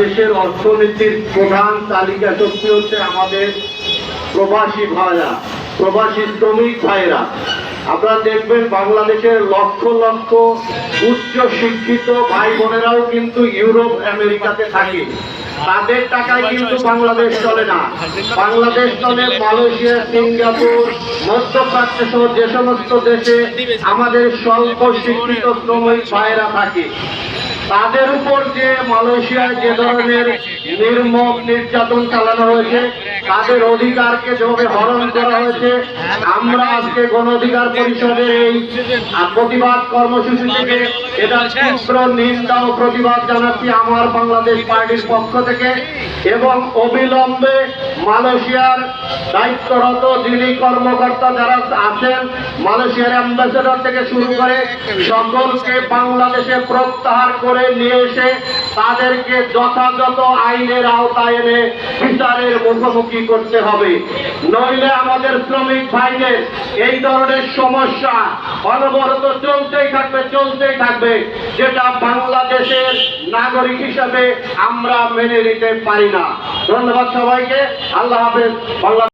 দেশের অর্থনীতির প্রধান তালিকা শক্তি হচ্ছে আমাদের প্রবাসী ভাইরা, প্রবাসী শ্রমিক ভাইরা। আপনারা দেখবেন বাংলাদেশের লক্ষ লক্ষ উচ্চ শিক্ষিত ভাই বোনেরাও কিন্তু ইউরোপ, আমেরিকাতে থাকে। তাদের টাকায় কিন্তু বাংলাদেশ চলে না। বাংলাদেশ চলে মালয়েশিয়া, সিঙ্গাপুর মধ্যপ্রাচ্য সহ যে সমস্ত দেশে আমাদের স্বল্প শিক্ষিত শ্রমিক ভাইরা থাকে। তাদের উপর যে মালয়েশিয়ায় যে ধরনের নির্মম নির্যাতন চালানো হয়েছে, তাদের অধিকারকে যেভাবে হরণ করা হয়েছে, আমরা আজকে গণ অধিকার পরিষদের এই প্রতিবাদ কর্মসূচি থেকে এটা তীব্র নিন্দা ও প্রতিবাদ জানাচ্ছি আমার বাংলাদেশ পার্টির পক্ষ থেকে এবং অবিলম্বে মালয়েশিয়ার দায়িত্বরত যিনি কর্মকর্তা যারা আছেন, মালয়েশিয়ার অ্যাম্বাসেডর থেকে শুরু করে সকলকে বাংলাদেশে প্রত্যাহার করে নিয়ে এসে তাদেরকে যথাযথ আইনের আওতায় এনে বিচারের মুখোমুখি করতে হবে। নইলে আমাদের শ্রমিক ভাইদের এই ধরনের সমস্যা অনবরত চলতেই থাকবে চলতেই থাকবে, যেটা বাংলাদেশের নাগরিক হিসাবে আমরা মেনে নিতে পারি না। ধন্যবাদ সবাইকে। আল্লাহ হাফেজ। বাংলা